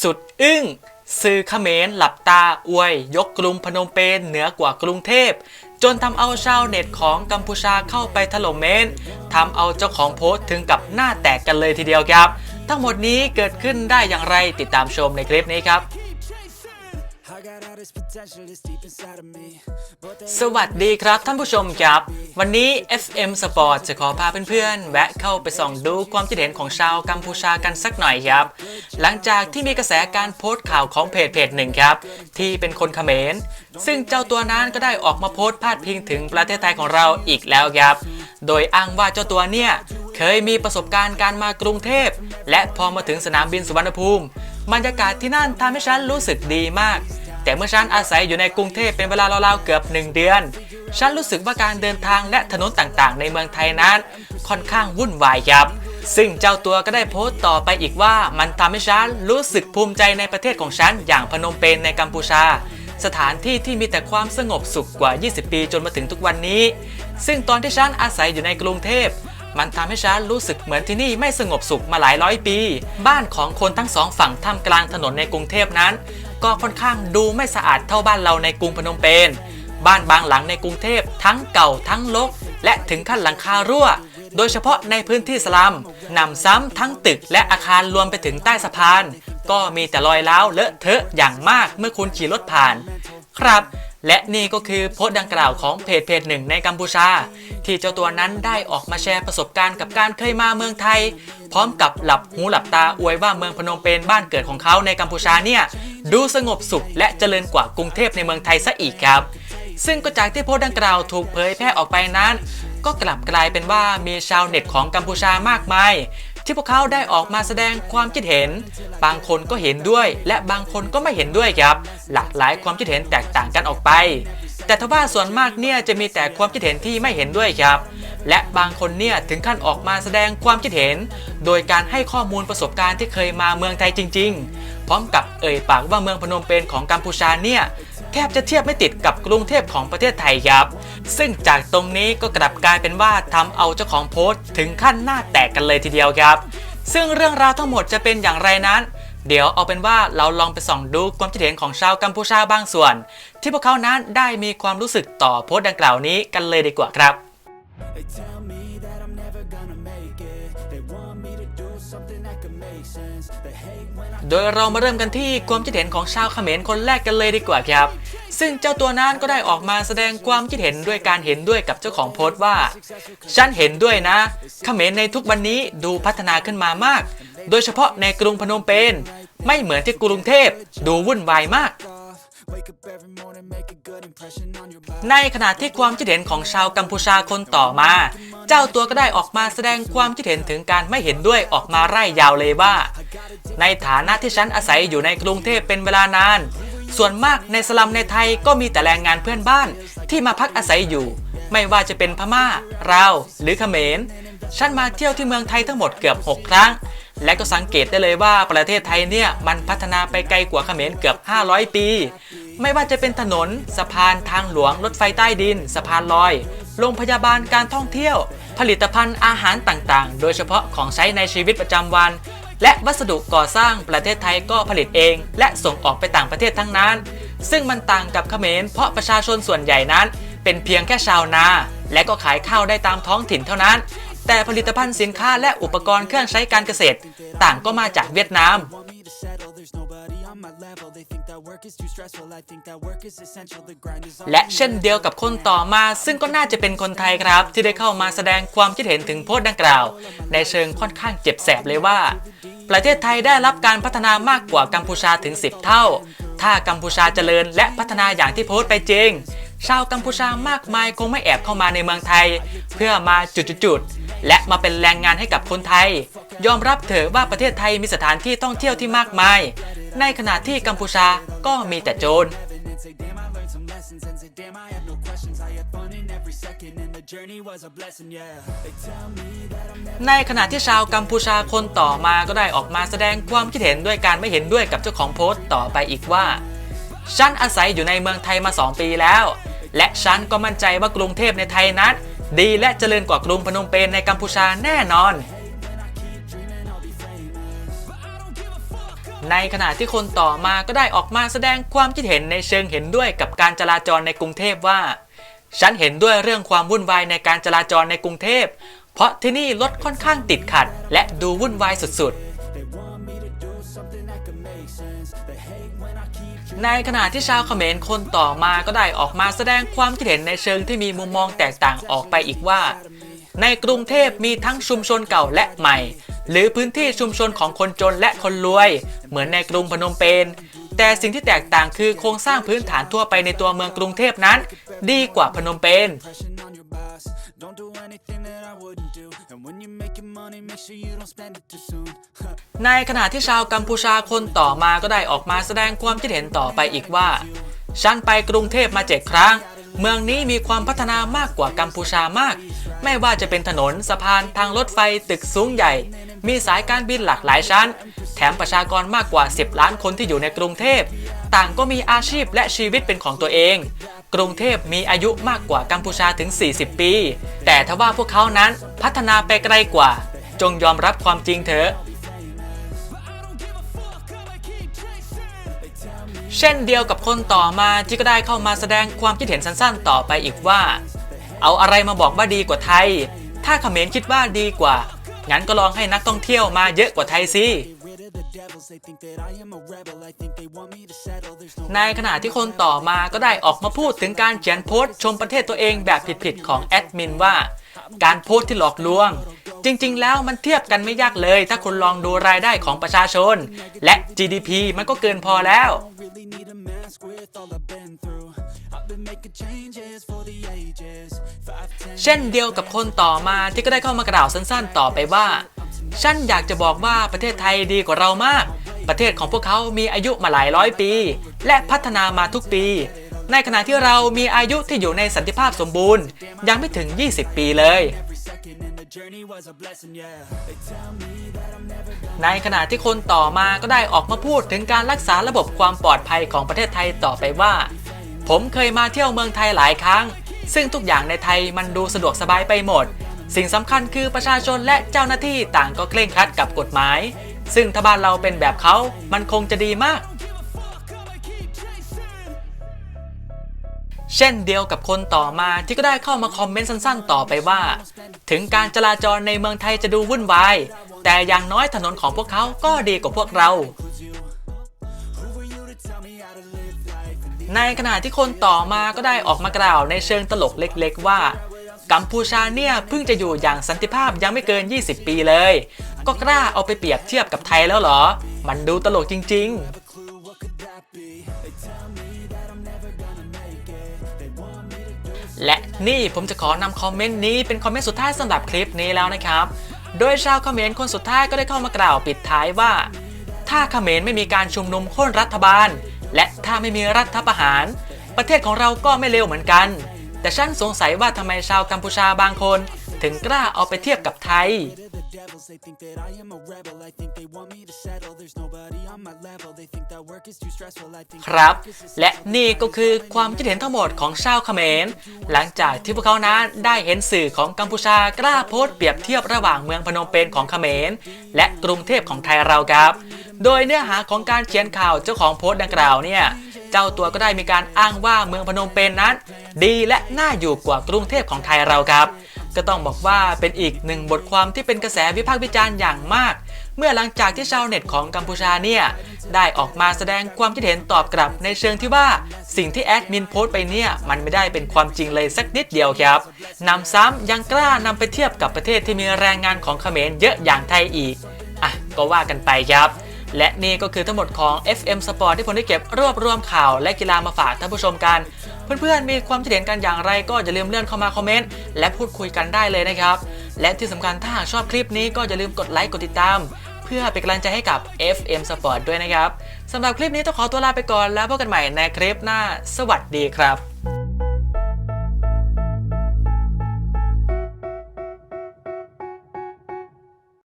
สุดอึ้งสื่อเขมรหลับตาอวย ยกกรุงพนมเปญเหนือกว่ากรุงเทพ จนทำเอาชาวเน็ตของกัมพูชาเข้าไปถล่มเมนทำเอาเจ้าของโพสต์ถึงกับหน้าแตกกันเลยทีเดียวครับ ทั้งหมดนี้เกิดขึ้นได้อย่างไรติดตามชมในคลิปนี้ครับ สวัสดีครับท่านผู้ชมครับ วันนี้ FM Sport จะขอพาเพื่อนๆ แวะเข้าไปส่องดูความคิดเห็นของชาวกัมพูชากันสักหน่อยครับ หลังจากที่มีกระแสการโพสต์ข่าวของเพจเพจหนึ่งครับ ที่เป็นคนเขมร ซึ่งเจ้าตัวนั้นก็ได้ออกมาโพสต์พาดพิงถึงประเทศไทยของเราอีกแล้วครับ โดยอ้างว่าเจ้าตัวเนี่ยเคยมีประสบการณ์การมากรุงเทพ และพอมาถึงสนามบินสุวรรณภูมิบรรยากาศที่นั่นทำให้ฉันรู้สึกดีมาก แต่เมื่อฉันอาศัยอยู่ในกรุงเทพเป็นเวลาราวๆเกือบ 1 เดือน ฉันรู้สึกว่าการเดินทางและถนนต่างๆ ในเมืองไทยนั้น ค่อนข้างวุ่นวายครับ ซึ่งเจ้าตัวก็ได้โพสต์ต่อไปอีกว่ามันทำให้ฉันรู้สึกภูมิใจในประเทศของฉัน อย่างพนมเปญในกัมพูชา สถานที่ที่มีแต่ความสงบสุขกว่า 20 ปีจนมาถึงทุกวันนี้ ซึ่งตอนที่ฉันอาศัยอยู่ในกรุงเทพมันทำให้ฉันรู้สึกเหมือนที่นี่ไม่สงบสุขมาหลายร้อยปี บ้านของคนทั้งสองฝั่งท่ามกลางถนนในกรุงเทพนั้น ก็ค่อนข้างดูไม่สะอาดเท่าบ้านเราในกรุงพนมเปญบ้านบางหลังในกรุงเทพทั้งเก่าทั้งลก และถึงขั้นหลังคารั่ว โดยเฉพาะในพื้นที่สลัมนำซ้ำทั้งตึกและอาคารรวมไปถึงใต้สะพาน ก็มีแต่รอยร้าวเลอะเทอะอย่างมากเมื่อคุณขี่รถผ่าน ครับ และนี่ก็คือโพสต์ดังกล่าวของเพจเพจหนึ่งในกัมพูชา ที่เจ้าตัวนั้นได้ออกมาแชร์ประสบการณ์กับการเคยมาเมืองไทย พร้อมกับหลับหูหลับตาอวยว่าเมืองพนมเปญบ้านเกิดของเขาในกัมพูชาเนี่ยดูสงบสุขและเจริญกว่ากรุงเทพในเมืองไทยซะอีกครับ ซึ่งก็จากที่โพสต์ดังกล่าวถูกเผยแพร่ออกไปนั้น ก็กลับกลายเป็นว่ามีชาวเน็ตของกัมพูชามากมาย ที่พวกเขาได้ออกมาแสดงความคิดเห็น บางคนก็เห็นด้วย และบางคนก็ไม่เห็นด้วยครับ หลากหลายความคิดเห็นแตกต่างกันออกไป แต่ทว่าส่วนมากเนี่ยจะมีแต่ความคิดเห็นที่ไม่เห็นด้วยครับ และบางคนเนี่ยถึงขั้นออกมาแสดงความคิดเห็น โดยการให้ข้อมูลประสบการณ์ที่เคยมาเมืองไทยจริง ๆ พร้อมกับเอ่ยปากว่าเมืองพนมเปญของกัมพูชาเนี่ย แทบจะเทียบไม่ติดกับกรุงเทพของประเทศไทยครับ ซึ่งจากตรงนี้ก็กลับกลายเป็นว่าทำเอาเจ้าของโพสต์ถึงขั้นหน้าแตกกันเลยทีเดียวครับ ซึ่งเรื่องราวทั้งหมดจะเป็นอย่างไรนั้น เดี๋ยวเอาเป็นว่าเราลองไปส่องดูความคิดเห็นของชาวกัมพูชาบางส่วน ที่พวกเขานั้นได้มีความรู้สึกต่อโพสต์ดังกล่าวนี้กันเลยดีกว่าครับ โดยเรามาเริ่มกันที่ความคิดเห็นของชาวเขมรคนแรกกันเลยดีกว่าครับ ซึ่งเจ้าตัวนั้นก็ได้ออกมาแสดงความคิดเห็นด้วยการเห็นด้วยกับเจ้าของโพสต์ว่า ฉันเห็นด้วยนะ เขมรในทุกวันนี้ดูพัฒนาขึ้นมามาก โดยเฉพาะในกรุงพนมเปญไม่เหมือนที่กรุงเทพดูวุ่นวายมาก off. Wake up every morning, make a good impression on your body. ในขณะที่ความคิดเห็นของชาวกัมพูชาคนต่อมา เจ้าตัวก็ได้ออกมาแสดงความคิดเห็นถึงการไม่เห็นด้วยออกมาไล่ยาวเลยว่า ในฐานะที่ฉันอาศัยอยู่ในกรุงเทพเป็นเวลานาน ส่วนมากในสลัมในไทยก็มีแต่แรงงานเพื่อนบ้านที่มาพักอาศัยอยู่ ไม่ว่าจะเป็นพม่าลาวหรือเขมรฉันมาเที่ยวที่เมืองไทยทั้งหมดเกือบ 6 ครั้ง และก็สังเกตได้เลยว่าประเทศไทยเนี่ยมันพัฒนาไปไกลกว่าเขมรเกือบ 500 ปี ไม่ว่าจะเป็นถนน สะพานทางหลวงรถไฟใต้ดิน สะพานลอย โรงพยาบาลการท่องเที่ยว ผลิตภัณฑ์อาหารต่างๆ โดยเฉพาะของใช้ในชีวิตประจำวัน และวัสดุก่อสร้างประเทศไทยก็ผลิตเอง และส่งออกไปต่างประเทศทั้งนั้น ซึ่งมันต่างกับเขมรเพราะประชาชนส่วนใหญ่นั้น เป็นเพียงแค่ชาวนา และก็ขายข้าวได้ตามท้องถิ่นเท่านั้น แต่ผลิตภัณฑ์สินค้าและอุปกรณ์เครื่องใช้การเกษตร ต่างก็มาจากเวียดนาม และเช่นเดียวกับคนต่อมา ซึ่งก็น่าจะเป็นคนไทยครับ ที่ได้เข้ามาแสดงความคิดเห็นถึงโพสต์ดังกล่าว ในเชิงค่อนข้างเจ็บแสบเลยว่า ประเทศไทยได้รับการพัฒนามากกว่ากัมพูชาถึง 10 เท่า ถ้ากัมพูชาเจริญและพัฒนาอย่างที่โพสต์ไปจริง ชาวกัมพูชามากมายคงไม่แอบเข้ามาในเมืองไทย เพื่อมาจุดๆและมาเป็นแรงงานให้กับคนไทย ยอมรับเถอะว่าประเทศไทยมีสถานที่ท่องเที่ยวที่มากมาย ในขณะที่กัมพูชาก็มีแต่โจร ในขณะที่ชาวกัมพูชาคนต่อมาก็ได้ออกมาแสดงความคิดเห็นด้วยการไม่เห็นด้วยกับเจ้าของโพสต์ต่อไปอีกว่า ฉันอาศัยอยู่ในเมืองไทยมา 2 ปีแล้ว และฉันก็มั่นใจว่ากรุงเทพในไทยนั้น ดีและเจริญกว่ากรุงพนมเปญในกัมพูชาแน่นอน ในขณะที่คนต่อมาก็ได้ออกมาแสดงความคิดเห็นในเชิงเห็นด้วยกับการจราจรในกรุงเทพว่า ฉันเห็นด้วยเรื่องความวุ่นวายในการจราจรในกรุงเทพ เพราะที่นี่รถค่อนข้างติดขัด และดูวุ่นวายสุดๆ ในขณะที่ชาวเขมรคนต่อมาก็ได้ออกมาแสดงความคิดเห็นในเชิงที่มีมุมมองแตกต่างออกไปอีกว่า ในกรุงเทพมีทั้งชุมชนเก่าและใหม่ หรือพื้นที่ชุมชนของคนจนและคนรวย เหมือนในกรุงพนมเปญแต่สิ่งที่แตกต่างคือโครงสร้างพื้นฐานทั่วไปในตัวเมืองกรุงเทพนั้น ดีกว่าพนมเปญ Don't do anything that I wouldn't do. And when you're making money, make sure you don't spend it too soon. ในขณะที่ชาวกัมพูชาคนต่อมาก็ได้ออกมาแสดงความคิดเห็นต่อไปอีกว่า ฉันไปกรุงเทพมาเจ็ดครั้ง เมืองนี้มีความพัฒนามากกว่ากัมพูชามาก ไม่ว่าจะเป็นถนน สะพาน ทางรถไฟ ตึกสูงใหญ่ มีสายการบินหลากหลายชั้น แถมประชากรมากกว่า 10 ล้านคนที่อยู่ในกรุงเทพ ต่างก็มีอาชีพและชีวิตเป็นของตัวเอง กรุงเทพมีอายุมากกว่ากัมพูชาถึง 40 ปี แต่ทว่าพวกเขานั้นพัฒนาไปไกลกว่า จงยอมรับความจริงเถอะเช่นเดียวกับคนต่อมาที่ก็ได้เข้ามาแสดงความคิดเห็นสั้นๆ ต่อไปอีกว่า เอาอะไรมาบอกว่าดีกว่าไทย ถ้าเขมรคิดว่าดีกว่า งั้นก็ลองให้นักท่องเที่ยวมาเยอะกว่าไทยสิในขณะที่คนต่อมาก็ได้ออกมาพูดถึงการเขียนโพสต์ชมประเทศตัวเองแบบผิดๆของแอดมินว่า การโพสต์ที่หลอกลวง จริงๆ แล้วมันเทียบกันไม่ยากเลย ถ้าคุณลองดูรายได้ของประชาชน และ GDP มันก็เกินพอแล้ว really need a mask with all I've been through. I've been making changes for the ages. Five, ten เช่นเดียวกับคนต่อมาที่ก็ได้เข้ามากล่าวสั้นๆ ต่อไปว่า ฉันอยากจะบอกว่าประเทศไทยดีกว่าเรามาก ประเทศของพวกเขามีอายุมาหลายร้อยปี และพัฒนามาทุกปี ในขณะที่เรามีอายุที่อยู่ในสันติภาพสมบูรณ์ ยังไม่ถึง 20 ปีเลย every second in the journey was a blessing, yeah. They tell me that I'm never gonna ในขณะที่คนต่อมาก็ได้ออกมาพูดถึงการรักษาระบบความปลอดภัยของประเทศไทยต่อไปว่า ผมเคยมาเที่ยวเมืองไทยหลายครั้ง ซึ่งทุกอย่างในไทยมันดูสะดวกสบายไปหมด สิ่งสำคัญคือประชาชนและเจ้าหน้าที่ต่างก็เคร่งครัดกับกฎหมาย ซึ่งถ้าบ้านเราเป็นแบบเขา มันคงจะดีมาก เช่นเดียวกับคนต่อมาที่ก็ได้เข้ามาคอมเมนต์สั้นๆ ต่อไปว่า ถึงการจราจรในเมืองไทยจะดูวุ่นวาย แต่อย่างน้อยถนนของพวกเขาก็ดีกว่าพวกเรา ในขณะที่คนต่อมาก็ได้ออกมากล่าวในเชิงตลกเล็กๆว่ากัมพูชาเนี่ยเพิ่งจะอยู่อย่างสันติภาพยังไม่เกิน 20 ปีเลย ก็กล้าเอาไปเปรียบเทียบกับไทยแล้วเหรอ มันดูตลกจริง ๆ และนี่ผมจะขอนำคอมเมนต์นี้เป็นคอมเมนต์สุดท้ายสำหรับคลิปนี้แล้วนะครับ โดยชาวเขมรคนสุดท้ายก็ได้เข้ามากล่าวปิดท้ายว่า ถ้าเขมรไม่มีการชุมนุมโค่นรัฐบาล และถ้าไม่มีรัฐประหาร ประเทศของเราก็ไม่เร็วเหมือนกัน แต่ฉันสงสัยว่าทำไมชาวกัมพูชาบางคน ถึงกล้าเอาไปเทียบกับไทย devils. They think that I am a rebel. I think they want me to settle. There's nobody on my level. They think that work is too stressful. I think ครับ และนี่ก็คือความคิดเห็นทั้งหมดของชาวเขมร หลังจากที่พวกเขานั้นได้เห็นสื่อของกัมพูชากล้าโพสต์เปรียบเทียบระหว่างเมืองพนมเปญของเขมร และกรุงเทพของไทยเราครับ โดยเนื้อหาของการเขียนข่าวเจ้าของโพสต์ดังกล่าวเนี่ยเจ้าตัวก็ได้มีการอ้างว่าเมืองพนมเปญนั้น ดีและน่าอยู่กว่ากรุงเทพของไทยเราครับ ก็ต้องบอกว่าเป็นอีกหนึ่งบทความที่เป็นกระแสวิพากษ์วิจารณ์อย่างมาก เมื่อหลังจากที่ชาวเน็ตของกัมพูชาเนี่ยได้ออกมาแสดงความคิดเห็นตอบกลับในเชิงที่ว่า สิ่งที่แอดมินโพสต์ไปเนี่ยมันไม่ได้เป็นความจริงเลยสักนิดเดียวครับนำซ้ำยังกล้านำไปเทียบกับประเทศที่มีแรงงานของเขมรเยอะอย่างไทยอีกอะก็ว่ากันไปครับ และนี่ก็คือทั้งหมดของ FM Sport ที่ผมได้เก็บรวบรวมข่าวและกีฬามาฝากท่านผู้ชมกัน เพื่อนๆมีความคิดเห็นกันอย่างไรก็อย่าลืมเลื่อนเข้ามาคอมเมนต์และพูดคุยกันได้เลยนะครับ และที่สำคัญถ้าหากชอบคลิปนี้ก็อย่าลืมกดไลค์กดติดตาม เพื่อเป็นกำลังใจให้กับ FM Sport ด้วยนะครับสำหรับคลิปนี้ต้องขอตัวลาไปก่อนแล้วพบกันใหม่ในคลิปหน้า สวัสดีครับ